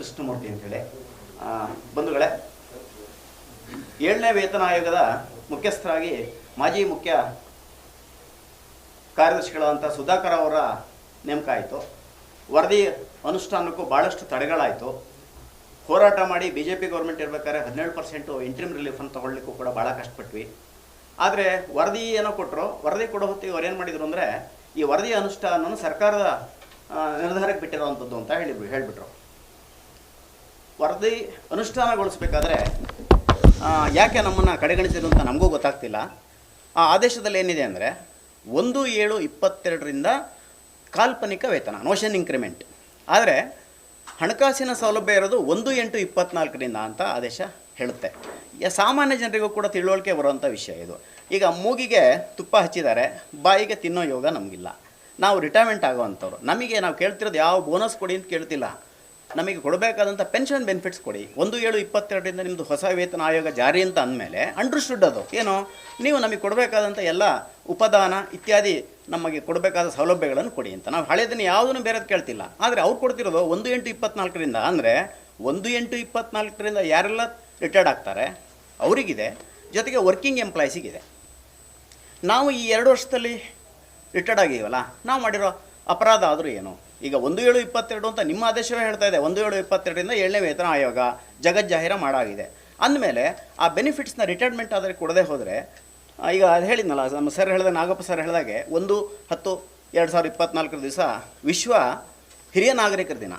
ಕೃಷ್ಣಮೂರ್ತಿ ಅಂತೇಳಿ. ಬಂಧುಗಳೇ, ಏಳನೇ ವೇತನ ಆಯೋಗದ ಮುಖ್ಯಸ್ಥರಾಗಿ ಮಾಜಿ ಮುಖ್ಯ ಕಾರ್ಯದರ್ಶಿಗಳಾದಂಥ ಸುಧಾಕರ್ ಅವರ ನೇಮಕ ಆಯಿತು ವರದಿ ಅನುಷ್ಠಾನಕ್ಕೂ ಭಾಳಷ್ಟು ತಡೆಗಳಾಯಿತು. ಹೋರಾಟ ಮಾಡಿ ಬಿ ಜೆ ಪಿ ಗೌರ್ಮೆಂಟ್ ಇರಬೇಕಾದ್ರೆ ಹದಿನೇಳು ಪರ್ಸೆಂಟು ಇಂಟ್ರಿಮ್ ರಿಲೀಫನ್ನು ತೊಗೊಳ್ಲಿಕ್ಕೂ ಕೂಡ ಭಾಳ ಕಷ್ಟಪಟ್ವಿ. ಆದರೆ ವರದಿ ಏನೋ ಕೊಟ್ಟರು ವರದಿ ಕೊಡೋ ಹೊತ್ತಿಗೆ ಅವ್ರು ಏನು ಮಾಡಿದ್ರು ಅಂದರೆ ಈ ವರದಿ ಅನುಷ್ಠಾನ ಸರ್ಕಾರದ ನಿರ್ಧಾರಕ್ಕೆ ಬಿಟ್ಟಿರೋವಂಥದ್ದು ಅಂತ ಹೇಳಿ ಹೇಳಿಬಿಟ್ರು. ವರದಿ ಅನುಷ್ಠಾನಗೊಳಿಸಬೇಕಾದ್ರೆ ಯಾಕೆ ನಮ್ಮನ್ನು ಕಡೆಗಣಿಸಿದ್ರು ಅಂತ ನಮಗೂ ಗೊತ್ತಾಗ್ತಿಲ್ಲ. ಆ ಆದೇಶದಲ್ಲಿ ಏನಿದೆ ಅಂದರೆ, ಒಂದು ಏಳು ಇಪ್ಪತ್ತೆರಡರಿಂದ ಕಾಲ್ಪನಿಕ ವೇತನ ನೋಷನ್ ಇನ್ಕ್ರಿಮೆಂಟ್ ಆದರೆ, ಹಣಕಾಸಿನ ಸೌಲಭ್ಯ ಇರೋದು ಒಂದು ಎಂಟು ಇಪ್ಪತ್ನಾಲ್ಕರಿಂದ ಅಂತ ಆದೇಶ ಹೇಳುತ್ತೆ. ಸಾಮಾನ್ಯ ಜನರಿಗೂ ಕೂಡ ತಿಳುವಳಿಕೆ ಬರುವಂಥ ವಿಷಯ ಇದು. ಈಗ ಮೂಗಿಗೆ ತುಪ್ಪ ಹಚ್ಚಿದ್ದಾರೆ, ಬಾಯಿಗೆ ತಿನ್ನೋ ಯೋಗ ನಮಗಿಲ್ಲ. ನಾವು ರಿಟೈರ್ಮೆಂಟ್ ಆಗೋವಂಥವ್ರು. ನಮಗೆ ನಾವು ಕೇಳ್ತಿರೋದು ಯಾವ ಬೋನಸ್ ಕೊಡಿ ಅಂತ ಕೇಳ್ತಿಲ್ಲ. ನಮಗೆ ಕೊಡಬೇಕಾದಂಥ ಪೆನ್ಷನ್ ಬೆನಿಫಿಟ್ಸ್ ಕೊಡಿ. ಒಂದು ಏಳು ಇಪ್ಪತ್ತೆರಡರಿಂದ ನಿಮ್ಮದು ಹೊಸ ವೇತನ ಆಯೋಗ ಜಾರಿ ಅಂತ ಅಂದಮೇಲೆ ಅಂಡರ್ಸ್ಟುಡ್ ಅದು. ಏನು? ನೀವು ನಮಗೆ ಕೊಡಬೇಕಾದಂಥ ಎಲ್ಲ ಉಪದಾನ ಇತ್ಯಾದಿ ನಮಗೆ ಕೊಡಬೇಕಾದ ಸೌಲಭ್ಯಗಳನ್ನು ಕೊಡಿ ಅಂತ. ನಾವು ಹಳೆದನ್ನು ಯಾವುದನ್ನು ಬೇರೆದು ಕೇಳ್ತಿಲ್ಲ. ಆದರೆ ಅವ್ರು ಕೊಡ್ತಿರೋದು ಒಂದು ಎಂಟು ಇಪ್ಪತ್ನಾಲ್ಕರಿಂದ. ಅಂದರೆ ಒಂದು ಎಂಟು ಇಪ್ಪತ್ನಾಲ್ಕರಿಂದ ಯಾರೆಲ್ಲ ರಿಟೈರ್ಡ್ ಆಗ್ತಾರೆ? ಅವರಿಗಿದೆ. ಜೊತೆಗೆ ವರ್ಕಿಂಗ್ ಎಂಪ್ಲಾಯೀಸಿಗಿದೆ ನಾವು ಈ ಎರಡು ವರ್ಷದಲ್ಲಿ ರಿಟೈರ್ಡ್ ಆಗಿದ್ದೀವಲ್ಲ, ನಾವು ಮಾಡಿರೋ ಅಪರಾಧ ಆದರೂ ಏನು? ಈಗ ಒಂದು ಏಳು ಇಪ್ಪತ್ತೆರಡು ಅಂತ ನಿಮ್ಮ ಆದೇಶವೇ ಹೇಳ್ತಾ ಇದೆ. ಒಂದು ಏಳು ಇಪ್ಪತ್ತೆರಡರಿಂದ ಏಳನೇ ವೇತನ ಆಯೋಗ ಜಗಜ್ಜಾಹೀರ ಮಾಡಾಗಿದೆ. ಅಂದಮೇಲೆ ಆ ಬೆನಿಫಿಟ್ಸ್ನ ರಿಟೈರ್ಮೆಂಟ್ ಆದರೆ ಕೊಡದೆ ಹೋದರೆ ಈಗ ಅದು ಹೇಳಿದ್ನಲ್ಲ, ನಮ್ಮ ಸರ್ ಹೇಳಿದ, ನಾಗಪ್ಪ ಸರ್ ಹೇಳಿದಾಗೆ ಒಂದು, ಹತ್ತು, ಎರಡು ಸಾವಿರದ ಇಪ್ಪತ್ನಾಲ್ಕರ ದಿವಸ ವಿಶ್ವ ಹಿರಿಯ ನಾಗರಿಕರ ದಿನ.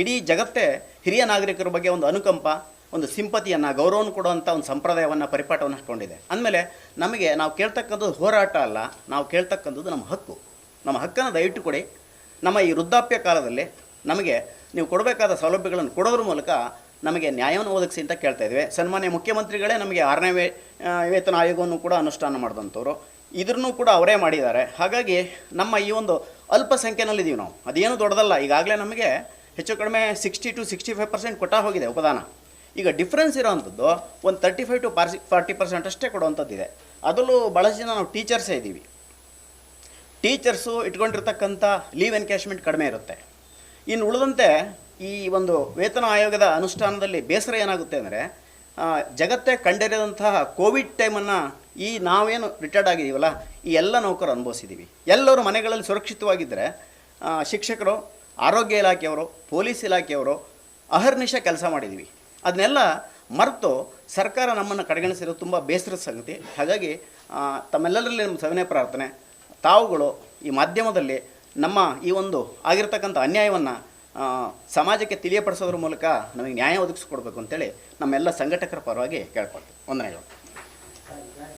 ಇಡೀ ಜಗತ್ತೇ ಹಿರಿಯ ನಾಗರಿಕರ ಬಗ್ಗೆ ಒಂದು ಅನುಕಂಪ, ಒಂದು ಸಿಂಪತಿಯನ್ನು ಗೌರವನ ಕೊಡುವಂಥ ಒಂದು ಸಂಪ್ರದಾಯವನ್ನು, ಪರಿಪಾಠವನ್ನು ಹಾಕ್ಕೊಂಡಿದೆ ಅಂದಮೇಲೆ ನಮಗೆ ನಾವು ಕೇಳ್ತಕ್ಕಂಥದ್ದು ಹೋರಾಟ ಅಲ್ಲ, ನಾವು ಕೇಳ್ತಕ್ಕಂಥದ್ದು ನಮ್ಮ ಹಕ್ಕು. ನಮ್ಮ ಹಕ್ಕನ್ನು ದಯವಿಟ್ಟು ಕೊಡಿ. ನಮ್ಮ ಈ ವೃದ್ಧಾಪ್ಯ ಕಾಲದಲ್ಲಿ ನಮಗೆ ನೀವು ಕೊಡಬೇಕಾದ ಸೌಲಭ್ಯಗಳನ್ನು ಕೊಡೋದ್ರ ಮೂಲಕ ನಮಗೆ ನ್ಯಾಯವನ್ನು ಒದಗಿಸಿ ಅಂತ ಕೇಳ್ತಾ ಇದ್ದೇವೆ ಸನ್ಮಾನ್ಯ ಮುಖ್ಯಮಂತ್ರಿಗಳೇ ನಮಗೆ ಆರನೇ ವೇ ವೇತನ ಆಯೋಗವನ್ನು ಕೂಡ ಅನುಷ್ಠಾನ ಮಾಡಿದಂಥವ್ರು. ಇದ್ರೂ ಕೂಡ ಅವರೇ ಮಾಡಿದ್ದಾರೆ. ಹಾಗಾಗಿ ನಮ್ಮ ಈ ಒಂದು ಅಲ್ಪಸಂಖ್ಯೆನಲ್ಲಿದ್ದೀವಿ ನಾವು. ಅದೇನು ದೊಡ್ಡದಲ್ಲ. ಈಗಾಗಲೇ ನಮಗೆ ಹೆಚ್ಚು ಕಡಿಮೆ sixty two sixty five percent ಕೊಟ್ಟ ಹೋಗಿದೆ ಉಪದಾನ. ಈಗ ಡಿಫ್ರೆನ್ಸ್ ಇರೋವಂಥದ್ದು ಒಂದು ತರ್ಟಿ ಫೈವ್ ಟು ಪಾರ್ಸಿ ಫಾರ್ಟಿ ಪರ್ಸೆಂಟ್ ಅಷ್ಟೇ ಕೊಡುವಂಥದ್ದಿದೆ. ಅದರಲ್ಲೂ ಭಾಳಷ್ಟು ಜನ ನಾವು ಟೀಚರ್ಸೇ ಇದ್ದೀವಿ. ಟೀಚರ್ಸು ಇಟ್ಕೊಂಡಿರ್ತಕ್ಕಂಥ ಲೀವ್ ಎನ್ಕ್ಯಾಶ್ಮೆಂಟ್ ಕಡಿಮೆ ಇರುತ್ತೆ. ಇನ್ನು ಉಳಿದಂತೆ ಈ ಒಂದು ವೇತನ ಆಯೋಗದ ಅನುಷ್ಠಾನದಲ್ಲಿ ಬೇಸರ ಏನಾಗುತ್ತೆ ಅಂದರೆ ಜಗತ್ತೇ ಕಂಡರಿದಂತಹ ಕೋವಿಡ್ ಟೈಮನ್ನು ಈ ನಾವೇನು ರಿಟೈರ್ಡ್ ಆಗಿದ್ದೀವಲ್ಲ, ಈ ಎಲ್ಲ ನೌಕರು ಅನುಭವಿಸಿದ್ದೀವಿ. ಎಲ್ಲರೂ ಮನೆಗಳಲ್ಲಿ ಸುರಕ್ಷಿತವಾಗಿದ್ದರೆ ಶಿಕ್ಷಕರು, ಆರೋಗ್ಯ ಇಲಾಖೆಯವರು, ಪೊಲೀಸ್ ಇಲಾಖೆಯವರು ಅಹರ್ನಿಶ ಕೆಲಸ ಮಾಡಿದ್ದೀವಿ. ಅದನ್ನೆಲ್ಲ ಮರೆತು ಸರ್ಕಾರ ನಮ್ಮನ್ನು ಕಡೆಗಣಿಸಿರೋದು ತುಂಬ ಬೇಸರದ ಸಂಗತಿ. ಹಾಗಾಗಿ ತಮ್ಮೆಲ್ಲರಲ್ಲಿ ನಮ್ಮ ಸವಿನಯ ಪ್ರಾರ್ಥನೆ. ತಾವುಗಳು ಈ ಮಾಧ್ಯಮದಲ್ಲಿ ನಮ್ಮ ಈ ಒಂದು ಆಗಿರತಕ್ಕಂಥ ಅನ್ಯಾಯವನ್ನು ಸಮಾಜಕ್ಕೆ ತಿಳಿಯಪಡಿಸೋದ್ರ ಮೂಲಕ ನಮಗೆ ನ್ಯಾಯ ಒದಗಿಸ್ಕೊಡ್ಬೇಕು ಅಂತೇಳಿ ನಮ್ಮೆಲ್ಲ ಸಂಘಟಕರ ಪರವಾಗಿ ಕೇಳ್ಕೊಳ್ತೀವಿ. ವಂದನೆಗಳು